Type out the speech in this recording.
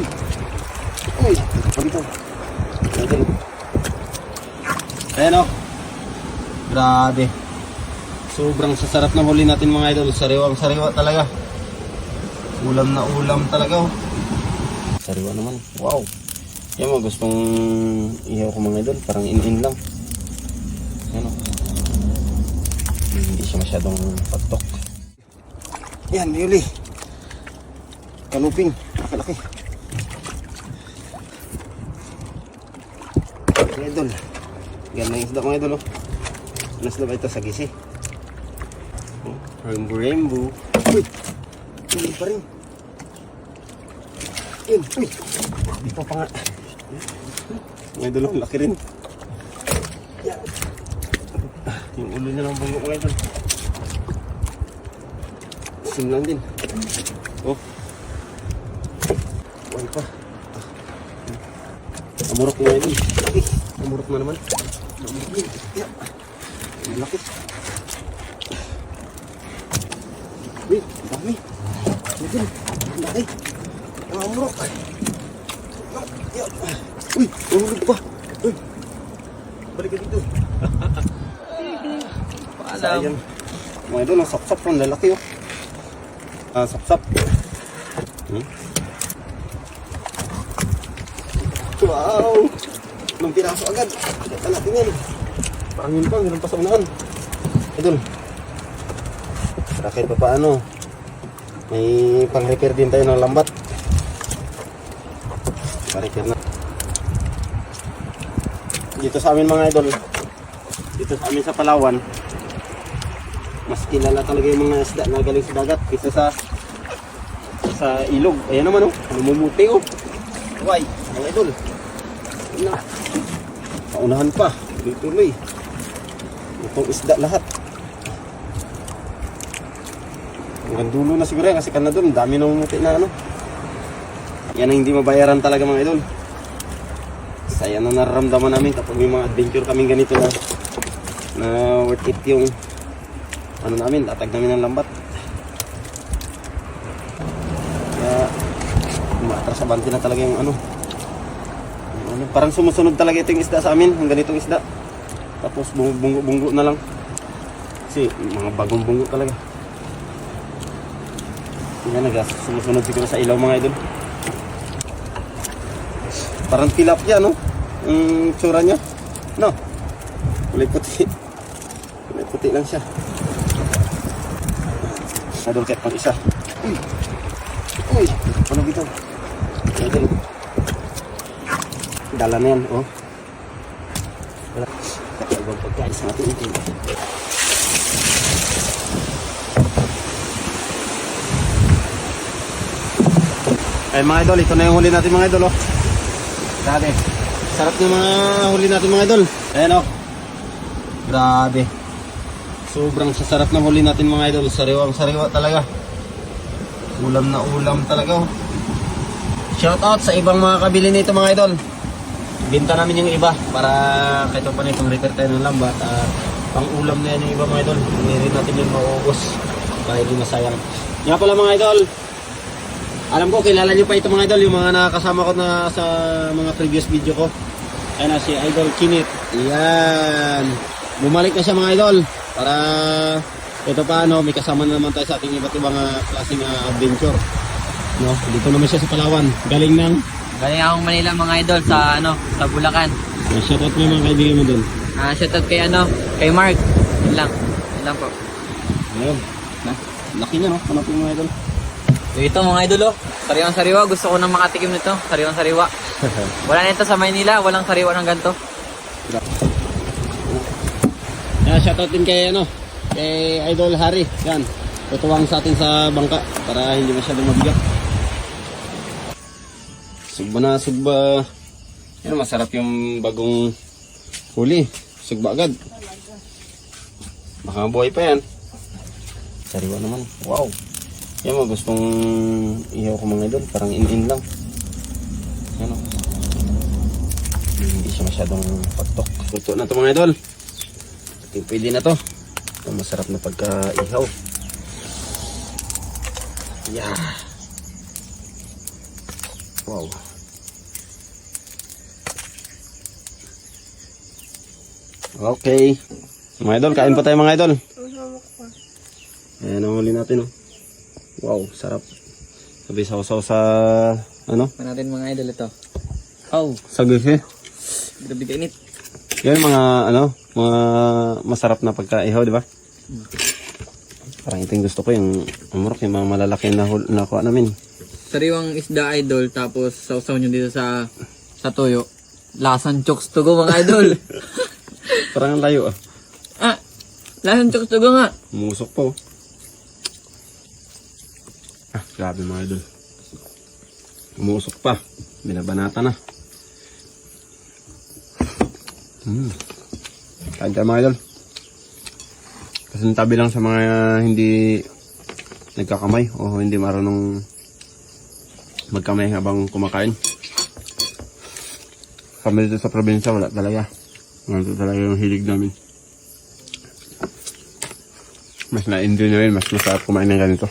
Uy! Uy! Idol. Ayan o. Grabe. Sobrang sasarap ng huli natin mga idol. Sariwang sariwa talaga. Ulam na ulam talaga oh. Sariwa naman. Wow. Yan mo, gustong ihaw ko mga idol. Parang in-in lang. Yan o. Hindi siya masyadong patok. Yan, yuli. Kanuping. Nakalaki. Mga idol. Yan na yung isda mga idol oh. Anas na ba ito sa gisi? Oh, rainbow rainbow. Uy! Hindi pa rin. Yun, uy! Di pa pa nga. Mga idol oh, laki rin. Ah, Yung ulo niya ng bungo mga idol. Sim lang din. Oh. Buhay pa. Ah. Amurok nga yun. Amurok na naman. Ang laki. Uy, ang dami. Ito. Ang laki. Ang. Yeah. Uy, nahulog pa. Uy. Balik ka dito. Sayang. Mga idol, ang sapsap ang lalaki oh. Ah, sapsap. Hmm? Wow! Nung piraso agad. Kita natin yan. Parang yun pa, meron pa sa unahan. Idol. Para kahit pa paano. May pang-repair din tayo ng lambat. Pa-repair na. Dito sa amin mga idol. Dito sa amin sa Palawan. Mas kilala talaga yung mga isda na galing sa dagat kaysa sa sa ilog. Ayan naman oh, namumuti oh. Why? Mga idol. Na. Paunahan pa. Tuloy-tuloy. Itong isda lahat. Hanggang dulo na siguro yan kasi kan na doon. Dami namumuti na ano. Yan ang hindi mabayaran talaga mga idol. Saya na nararamdaman namin kapag may mga adventure kaming ganito na na worth it yung ano namin, latag namin ng lambat. Kaya, umaatras sa na talaga yung ano. Ano, Parang sumusunod talaga ito yung isda sa amin, yung ganitong isda. Tapos bungo-bungo na lang. Kasi mga bagong bungo talaga. Yan nagas, sumusunod siguro sa ilaw mga idol. Parang tilapia, no? Yung tsura niya. No? Kulay puti. Kulay puti lang siya. Idol cat pang isa. Uy! Uy! Ano dito? Idol. Dala na yan, oh. Dala. Kakaibang pagkain sa ating itin. Ay mga idol, ito na yung huli natin mga idol, oh. Grabe. Sarap ng mga huli natin mga idol. Ayan, oh. Grabe. Sobrang sasarap ng huli natin mga idol. Sariwang sariwa talaga. Ulam na ulam talaga. Oh. Shout out sa ibang mga kabili nito mga idol. Binta namin yung iba para kahit pa na itong repair tayo ng lambat. Uh, pang ulam na yan yung iba mga idol. Hindi rin natin yung mauubos para hindi masayang. Nga pala mga idol. Alam ko kilala niyo pa ito mga idol. Yung mga nakakasama ko na sa mga previous video ko. Ayan na si Idol Kinit. Yan. Bumalik na siya mga idol para ito pa ano, may kasama na naman tayo sa ating iba't ibang uh, klaseng uh, adventure. No, dito naman siya sa Palawan. Galing ng Galing akong Manila mga idol sa ano, sa Bulacan. uh, shoutout mo mga kaibigan mo doon. Ah, shoutout kay ano, kay Mark. Yun lang. Yun lang po. Ayun. Na, laki niya no, po mga idol. Ito mga idol oh. Sariwang sariwa. Gusto ko nang makatikim nito. Sariwang sariwa. Wala nito sa Maynila. Walang sariwa ng ganito. Yeah, shoutout din kay ano, kay Idol Harry. Yan. Tutuwang sa atin sa bangka para hindi masyadong mabigat. Sugba na, sugba. Yan, masarap yung bagong huli. Sugba agad. Baka buhay pa yan. Sariwa naman. Wow. Yan mo, gustong ihaw ko mga idol. Parang in-in lang. Yan o. Hindi siya masyadong pagtok. Luto na ito mga idol. Ito pwede na to. Ito masarap na pagka-ihaw. Yeah. Wow. Okay. Mga idol, kain po tayo mga idol. Ayan ang huli natin, oh. Wow, sarap. Sabi sausaw sa, ano, Pa natin mga idol ito. Oh, sa gusi. grabe ka init. Yan mga, ano, mga masarap na pagkaihaw, di ba? Parang ito yung gusto ko, yung umurok, yung mga malalaki na nakuha namin. Sariwang isda idol tapos sausaw nyo dito sa sa toyo. Lasan chokes to go mga idol. Parang ang layo, ah. ah, lasan chokes to go nga. Umusok po. Ah, grabe mga idol. Umusok pa. Binabanata na. Hmm. Kain tayo mga idol. Kasi tabi lang sa mga hindi nagkakamay o hindi marunong magkamay habang kumakain. Kami dito sa probinsya wala talaga. Wala talaga yung hilig namin mas na-enjoy na rin, mas masarap kumain ng ganito.